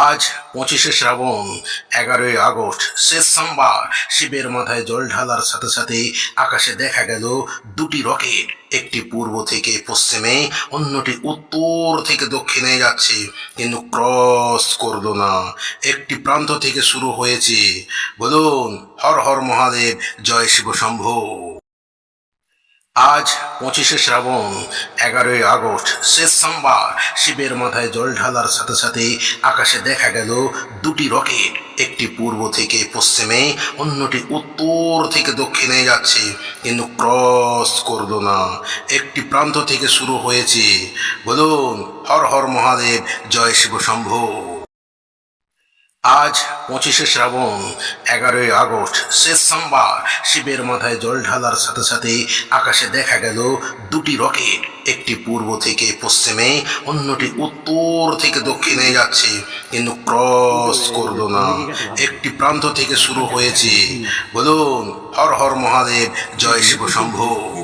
আজ পঁচিশে শ্রাবণ, এগারোই আগস্ট, শেষ সোমবার। শিবের মাথায় জল ঢালার সাথে সাথে আকাশে দেখা গেল দুটি রকেট। একটি পূর্ব থেকে পশ্চিমে, অন্যটি উত্তর থেকে দক্ষিণে যাচ্ছে, কিন্তু ক্রস করল না। একটি প্রান্ত থেকে শুরু হয়েছে। বলুন, হর হর মহাদেব, জয় শিব শম্ভু। আজ পঁচিশে শ্রাবণ, এগারোই আগস্ট, শেষ সোমবার। শিবের মাথায় জল ঢালার সাথে সাথে আকাশে দেখা গেল দুটি রকেট। একটি পূর্ব থেকে পশ্চিমে, অন্যটি উত্তর থেকে দক্ষিণে যাচ্ছে। কিন্তু ক্রস করল না। একটি প্রান্ত থেকে শুরু হয়েছে। বলুন, হর হর মহাদেব, জয় শিব শম্ভু। আজ পঁচিশে শ্রাবণ, এগারোই আগস্ট, শেষ সোমবার। শিবের মাথায় জল ঢালার সাথে সাথে আকাশে দেখা গেল দুটি রকেট। একটি পূর্ব থেকে পশ্চিমে, অন্যটি উত্তর থেকে দক্ষিণে যাচ্ছে। কিন্তু ক্রস করল না। একটি প্রান্ত থেকে শুরু হয়েছে। বলুন, হর হর মহাদেব, জয় শিব শম্ভু।